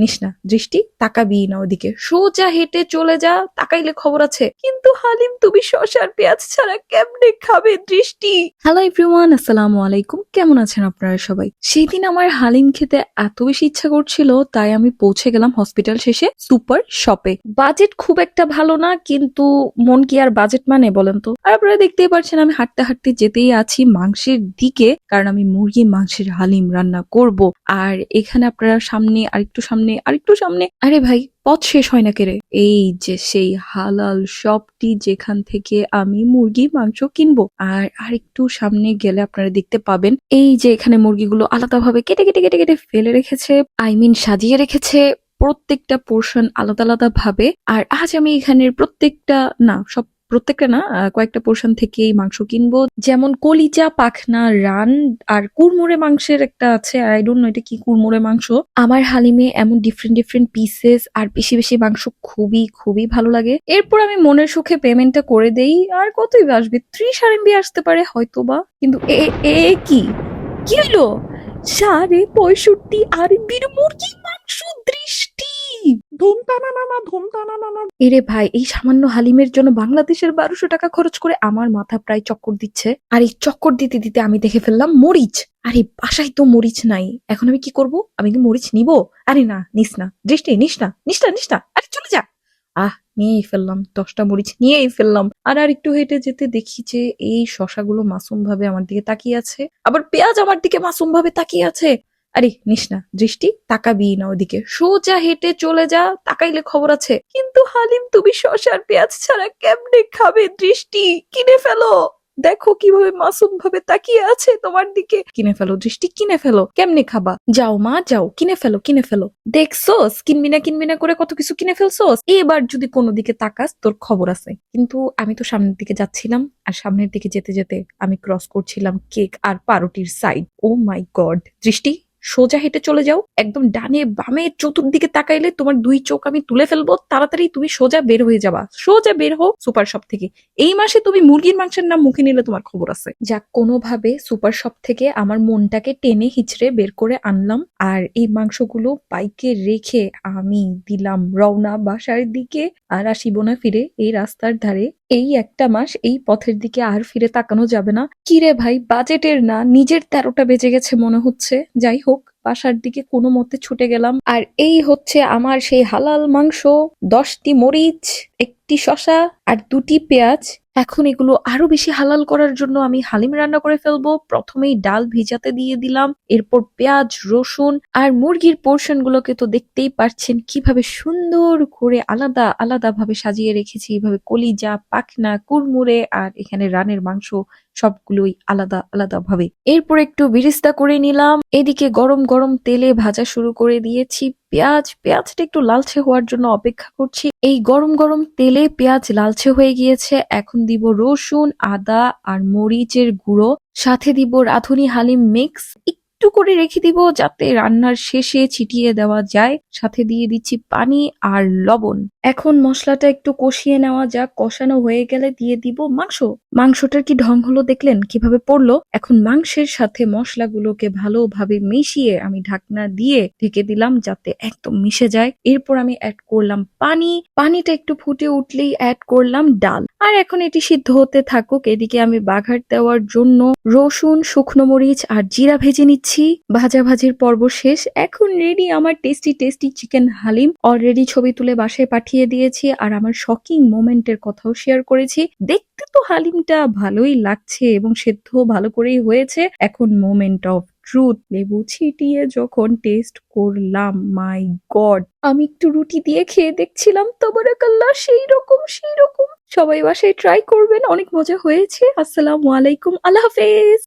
নিস না, দৃষ্টি, তাকাবি না ওদিকে। সোজা হেঁটে চলে যা, তাকাইলে খবর আছে। কিন্তু হালিম, তুমি শশার পেঁয়াজ ছাড়া কেমনে খাবে দৃষ্টি? হ্যালো এভরিওয়ান আসসালামু আলাইকুম। কেমন আছেন আপনারা সবাই? সেদিন আমার হালিম খেতে এত বেশি ইচ্ছা করছিল, তাই আমি পৌঁছে গেলাম হসপিটাল শেষে সুপার শপে বাজেট খুব একটা ভালো না, কিন্তু মন কি আর বাজেট মানে বলেন তো? আর আপনারা দেখতেই পারছেন, আমি হাঁটতে হাঁটতে যেতেই আছি মাংসের দিকে, কারণ আমি মুরগি মাংসের হালিম রান্না করব। আর এখানে আপনারা সামনে আরেকটু সামনে, আরেকটু সামনে। আরে ভাই, পথ শেষ হয় না কেরে? এই যে সেই হালাল শপটি যেখান থেকে আমি মুরগি, মাংস কিনবো। আর আরেকটু সামনে গেলে আপনারা দেখতে পাবেন, এই যে এখানে মুরগিগুলো আলাদাভাবে কেটে কেটে কেটে কেটে ফেলে রেখেছে, আই মিন সাজিয়ে রেখেছে, প্রত্যেকটা পোর্শন আলাদা আলাদা ভাবে আর আজ আমি এখানের প্রত্যেকটা, না, সব প্রত্যেকটা না কয়েকটা পোর্শন থেকে এই মাংস কিনবো। যেমন কলিজা, পাখনা, রান আর কুড়মুড়ে মাংসের একটা আছে আই ডোন্ট নো এটা কি কুড়মুড়ে মাংস। আমার হালিমে এমন ডিফারেন্ট ডিফারেন্ট পিসেস আর বেশি বেশি মাংস খুবই খুবই ভালো লাগে। এরপর আমি মনের সুখে পেমেন্টটা করে দেই, আর কতই বা আসবে? ত্রিশ আরএমবি আসতে পারে হয়তো বা কিন্তু এ এ কি? কি হইল? সাড়ে পঁয়ষট্টি আরএমবির মুরগি এরে ভাই, এই সামান্য হালিমের জন্য বাংলাদেশের বারোশো টাকা খরচ করে আমার মাথা প্রায় চক্কর দিচ্ছে। আর এই চক্কর দিতে দিতে আমি দেখে ফেললাম মরিচ। আরে, বাসায় তো মরিচ নাই। এখন আমি কি করব? আমি কি মরিচ নিব? আরে না, নিস না। দৃষ্টি, নিস না নিস না নিস না। আরে, চলে যা। আহ, নিয়েই ফেললাম, দশটা মরিচ নিয়েই ফেললাম। আর আর একটু হেঁটে যেতে দেখি যে এই শশাগুলো মাসুম ভাবে আমার দিকে তাকিয়ে আছে। আবার পেঁয়াজ আমার দিকে মাসুম ভাবে তাকিয়ে আছে। আরে, নিস না। দৃষ্টি, তাকাবি না ওদিকে। সোজা হেঁটে চলে যা, তাকাইলে খবর আছে। কিন্তু হালিম, তুমি শশার পেঁয়াজ ছাড়া কেমনে খাবে দৃষ্টি? কিনে ফেলো। দেখো কীভাবে মাসুম ভাবে তাকিয়ে আছে তোমার দিকে। কিনে ফেলো দৃষ্টি, কিনে ফেলো। কেমনে খাবা? যাও মা, যাও। কিনে ফেলো কিনে ফেলো। দেখছোস? কিনবি না কিনবি না করে কত কিছু কিনে ফেলছোস? এবার যদি কোনো দিকে তাকাস, তোর খবর আছে। কিন্তু আমি তো সামনের দিকে যাচ্ছিলাম, আর সামনের দিকে যেতে যেতে আমি ক্রস করছিলাম কেক আর পাউরুটির সাইড ও মাই গড দৃষ্টি সোজা হেঁটে চলে যাও। একদম ডানে বামে চতুর্দিকে তাকাইলে তোমার দুই চোখ আমি তুলে ফেলব। তাড়াতাড়ি তুমি সোজা বের হয়ে যাবা। সোজা বের হো সুপার শপ থেকে। এই মাসে তুমি মুরগির মাংসের নাম মুখে নিলে তোমার খবর আছে। যা কোনোভাবে সুপার শপ থেকে আমার মনটাকে টেনে হিচড়ে বের করে আনলাম। আর এই মাংসগুলো বাইকে রেখে আমি দিলাম রওনা বাসার দিকে। আর আসিব না ফিরে এই রাস্তার ধারে। এই একটা মাস এই পথের দিকে আর ফিরে তাকানো যাবে না। কিরে ভাই বাজেটের না, নিজের তেরোটা বেজে গেছে মনে হচ্ছে। যাই হোক বাসার দিকে কোনো মতে ছুটে গেলাম। আর এই হচ্ছে আমার সেই হালাল মাংস, দশটি মরিচ, একটি শশা আর দুটি পেঁয়াজ। এখন এগুলো আরও বেশি হালাল করার জন্য আমি হালিম রান্না করে ফেলব। প্রথমেই ডাল ভিজাতে দিয়ে দিলাম, এরপর পেঁয়াজ, রসুন আর মুরগির পোর্শন গুলোকে তো দেখতেই পারছেন কীভাবে সুন্দর করে আলাদা আলাদা ভাবে সাজিয়ে রেখেছি। এইভাবে কলিজা, পাখনা, কুড়মুড়ে আর এখানে রানের মাংস সবগুলোই আলাদা আলাদা ভাবে এরপর একটু বিরিস্তা করে নিলাম। এদিকে গরম গরম তেলে ভাজা শুরু করে দিয়েছি। পেঁয়াজ, পেঁয়াজটা একটু লালচে হওয়ার জন্য অপেক্ষা করছি। এই গরম গরম তেলে পেঁয়াজ লালচে হয়ে গিয়েছে। এখন দিব রসুন, আদা আর মরিচের গুঁড়ো। সাথে দিব রাঁধুনি হালিম মিক্স। একটু করে রেখে দিব যাতে রান্নার শেষে ছিটিয়ে দেওয়া যায়। সাথে দিয়ে দিচ্ছি পানি আর লবণ। এখন মশলাটা একটু কষিয়ে নেওয়া যাক। কষানো হয়ে গেলে দিয়ে দিব মাংস। মাংসটার কি ঢং হলো দেখলেন? কীভাবে পড়ল? এখন মাংসের সাথে মশলাগুলোকে ভালোভাবে মিশিয়ে আমি ঢাকনা দিয়ে ঢেকে দিলাম যাতে একদম মিশে যায়। এরপর আমি অ্যাড করলাম পানি। পানিটা একটু ফুটে উঠলেই অ্যাড করলাম ডাল। আর এখন এটি সিদ্ধ হতে থাকুক। এদিকে আমি বাঘার দেওয়ার জন্য রসুন, শুকনো মরিচ আর জিরা ভেজে নিচ্ছি। ভাজাভাজির পর্ব শেষ। এখন রেডি আমার tasty tasty chicken haleem. Already ছবি তুলে বাসায় পাঠিয়ে দিয়েছি আর আমার শকিং মোমেন্টের কথাও শেয়ার করেছি। দেখতে তো হালিমটা ভালোই লাগছে এবং সেদ্ধ ভালো করেই হয়েছে। এখন মোমেন্ট অফ ট্রুথ লেবু ছিটিয়ে যখন টেস্ট করলাম মাই গড আমি একটু রুটি দিয়ে খেয়ে দেখছিলাম, তবরাকাল্লাহ, সেই রকম সেই রকম। সবাই বাসায় ট্রাই করবেন, অনেক মজা হয়েছে। আসসালামু আলাইকুম, আল্লাহ হাফেজ!